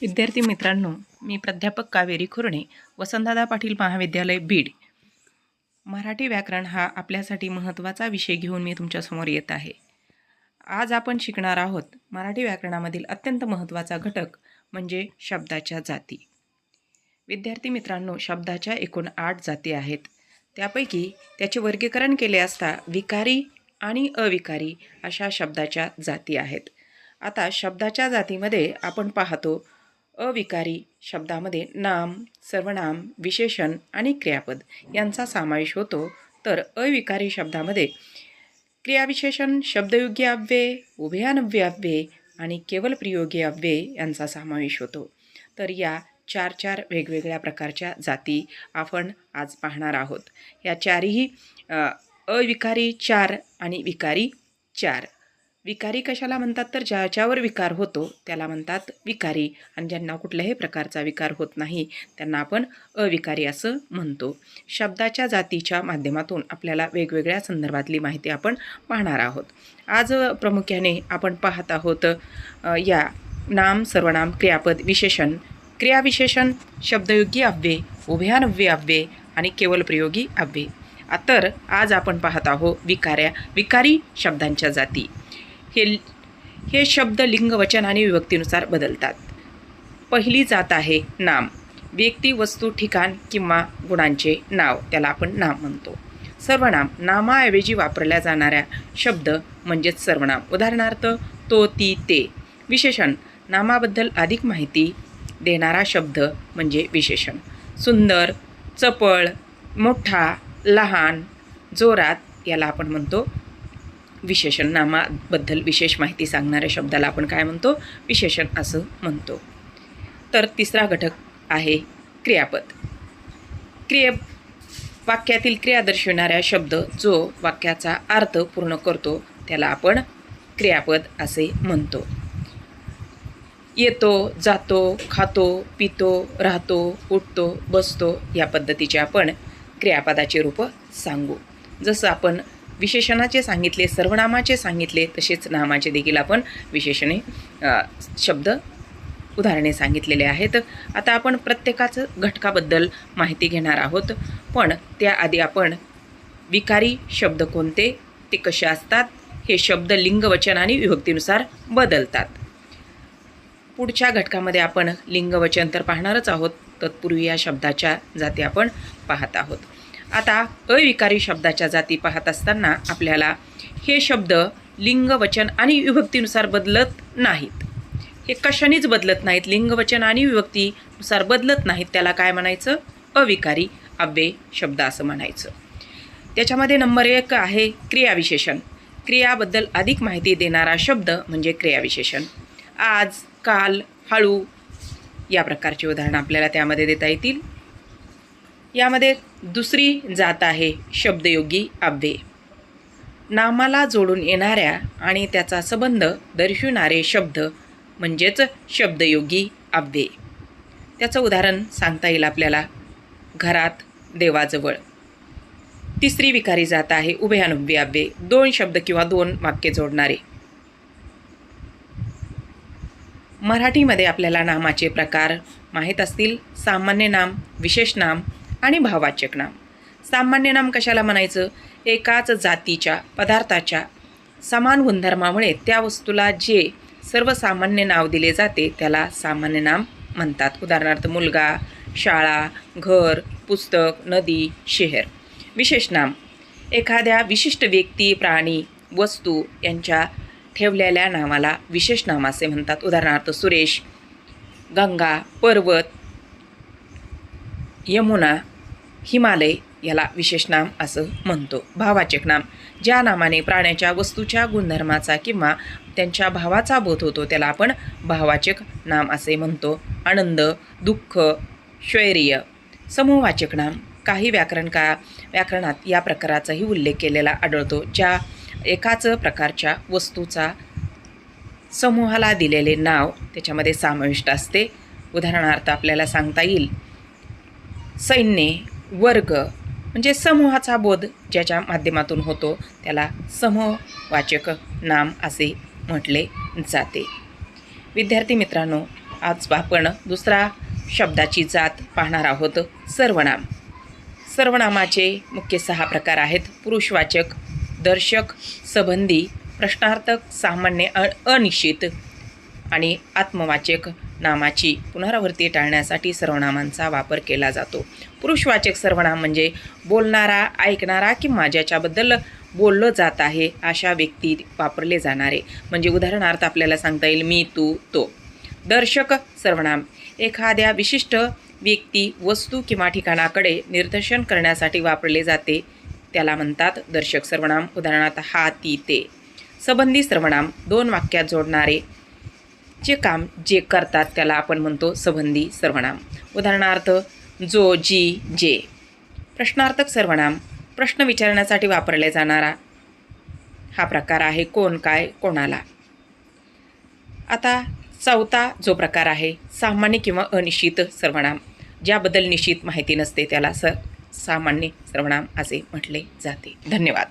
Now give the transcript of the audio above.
विद्यार्थी मित्रांनो मी प्राध्यापक कावेरी खुर्णे वसंतदादा पाटील महाविद्यालय बीड. मराठी व्याकरण हा आपल्यासाठी महत्त्वाचा विषय घेऊन मी तुमच्यासमोर येत आहे. आज आपण शिकणार आहोत मराठी व्याकरणामधील अत्यंत महत्त्वाचा घटक म्हणजे शब्दाच्या जाती. विद्यार्थी मित्रांनो शब्दाच्या एकूण आठ जाती आहेत. त्यापैकी त्याचे वर्गीकरण केले असता विकारी आणि अविकारी अशा शब्दाच्या जाती आहेत. आता शब्दाच्या जातीमध्ये आपण पाहतो अविकारी शब्दामध्ये नाम सर्वनाम विशेषण आणि क्रियापद यांचा समावेश होतो. तर अविकारी शब्दामध्ये क्रियाविशेषण शब्दयोग्य अव्यय उभयानव्य अव्यय आणि केवळ प्रयोगी अव्यय यांचा समावेश होतो. तर या चार चार वेगवेगळ्या प्रकारच्या जाती आपण आज पाहणार आहोत. या चारही अविकारी चार आणि विकारी चार. विकारी कशाला म्हणतात तर ज्याच्यावर विकार होतो त्याला म्हणतात विकारी. आणि ज्यांना कुठल्याही प्रकारचा विकार होत नाही त्यांना आपण अविकारी असं म्हणतो. शब्दाच्या जातीच्या माध्यमातून आपल्याला वेगवेगळ्या संदर्भातली माहिती आपण पाहणार आहोत. आज प्रामुख्याने आपण पाहत आहोत या नाम सर्वनाम क्रियापद विशेषण. क्रियाविशेषण शब्दयोगी अव्यय उभयानव्य अव्यय आणि केवल प्रयोगी अव्यय. आ, तर आज आपण पाहत आहोत विकार्या विकारी शब्दांच्या जाती. हे हे शब्द लिंगवचन आणि विभक्तीनुसार बदलतात. पहिली जात आहे नाम. व्यक्ती वस्तू ठिकाण किंवा गुणांचे नाव त्याला आपण नाम म्हणतो. सर्वनाम नामाऐवजी वापरल्या जाणाऱ्या शब्द म्हणजेच सर्वनाम. उदाहरणार्थ तो ती ते. विशेषण नामाबद्दल अधिक माहिती देणारा शब्द म्हणजे विशेषण. सुंदर चपळ मोठा लहान जोरात याला आपण म्हणतो विशेषण नामाबद्दल विशेष माहिती सांगणाऱ्या शब्दाला आपण काय म्हणतो? विशेषण असं म्हणतो. तर तिसरा घटक आहे क्रियापद. क्रिया वाक्यातील क्रिया दर्शविणाऱ्या शब्द जो वाक्याचा अर्थ पूर्ण करतो त्याला आपण क्रियापद असे म्हणतो. येतो जातो खातो पितो राहतो उठतो बसतो या पद्धतीचे आपण क्रियापदाचे रूप सांगू. जसं आपण विशेषणाचे सांगितले सर्वनामाचे सांगितले तसेच नामाचे देखील आपण विशेषणे शब्द उदाहरणे सांगितलेले आहेत. आता आपण प्रत्येकाचं घटकाबद्दल माहिती घेणार आहोत. पण त्याआधी आपण विकारी शब्द कोणते ते कसे असतात हे शब्द लिंग वचन आणि विभक्तीनुसार बदलतात. पुढच्या घटकामध्ये आपण लिंगवचन तर पाहणारच आहोत तत्पूर्वी या शब्दाच्या जाती आपण पाहत आहोत. आता अविकारी शब्दाच्या जाती पाहत असताना आपल्याला हे शब्द लिंग वचन आणि विभक्तीनुसार बदलत नाहीत. हे कशानेच बदलत नाहीत? लिंगवचन आणि विभक्तीनुसार बदलत नाहीत त्याला काय म्हणायचं? अविकारी अव्यय शब्द असं म्हणायचं. त्याच्यामध्ये नंबर एक आहे क्रियाविशेषण. क्रियाबद्दल अधिक माहिती देणारा शब्द म्हणजे क्रियाविशेषण. आज काल हळू या प्रकारची उदाहरणं आपल्याला त्यामध्ये देता येतील. यामध्ये दुसरी जात आहे शब्दयोगी अव्यय नामाला जोडून येणाऱ्या आणि त्याचा संबंध दर्शविणारे शब्द म्हणजेच शब्दयोगी अव्यय त्याचं उदाहरण सांगता येईल आपल्याला. घरात देवाजवळ. तिसरी विकारी जात आहे उभयानुभवी अव्यय दोन शब्द किंवा दोन वाक्य जोडणारे. मराठीमध्ये आपल्याला नामाचे प्रकार माहीत असतील. सामान्य नाम विशेष नाम आणि भाववाचक नाम. सामान्य नाम कशाला म्हणायचं? एकाच जातीच्या पदार्थाच्या समान गुणधर्मामुळे त्या वस्तूला जे सर्वसामान्य नाव दिले जाते त्याला सामान्य नाम म्हणतात. उदाहरणार्थ मुलगा शाळा घर पुस्तक नदी शहर. विशेष नाम. एखाद्या विशिष्ट व्यक्ती प्राणी वस्तू यांच्या ठेवलेल्या नावाला विशेष नाम असे म्हणतात. उदाहरणार्थ सुरेश गंगा पर्वत यमुना हिमालय याला विशेष नाम असं म्हणतो. भावाचक नाम. ज्या नामाने प्राण्याच्या वस्तूच्या गुणधर्माचा किंवा त्यांच्या भावाचा बोध होतो त्याला आपण भावाचक नाम असे म्हणतो. आनंद दुःख शैर्य समूहवाचक नाम. काही व्याकरण का व्याकरणात या प्रकाराचाही उल्लेख केलेला आढळतो ज्या एकाच प्रकारच्या वस्तूचा समूहाला दिलेले नाव त्याच्यामध्ये समाविष्ट असते. उदाहरणार्थ आपल्याला सांगता येईल सैन्य वर्ग म्हणजे समूहाचा बोध ज्याच्या माध्यमातून होतो त्याला समूहवाचक नाम असे म्हटले जाते. विद्यार्थी मित्रांनो आज आपण दुसरा शब्दाची जात पाहणार आहोत सर्वनाम. सर्वनामाचे मुख्य सहा प्रकार आहेत. पुरुषवाचक दर्शक संबंधी प्रश्नार्थक सामान्य अ अनिश्चित आणि आत्मवाचक. नामाची पुनरावृत्ती टाळण्यासाठी सर्वनामांचा वापर केला जातो. पुरुषवाचक सर्वनाम म्हणजे बोलणारा ऐकणारा किंवा ज्याच्याबद्दल बोललं जात आहे अशा व्यक्ती वापरले जाणारे. म्हणजे उदाहरणार्थ आपल्याला सांगता येईल मी तू तो. दर्शक सर्वनाम. एखाद्या विशिष्ट व्यक्ती वस्तू किंवा ठिकाणाकडे निर्दर्शन करण्यासाठी वापरले जाते त्याला म्हणतात दर्शक सर्वनाम. उदाहरणार्थ हा ती ते. संबंधी सर्वनाम. दोन वाक्यात जोडणारे जे काम जे करतात त्याला आपण म्हणतो संबंधी सर्वनाम. उदाहरणार्थ जो जी जे. प्रश्नार्थक सर्वनाम. प्रश्न विचारण्यासाठी वापरल्या जाणारा हा प्रकार आहे कोण काय कोणाला. आता चौथा जो प्रकार आहे सामान्य किंवा अनिश्चित सर्वनाम. ज्याबद्दल निश्चित माहिती नसते त्याला स सामान्य सर्वनाम असे म्हटले जाते. धन्यवाद.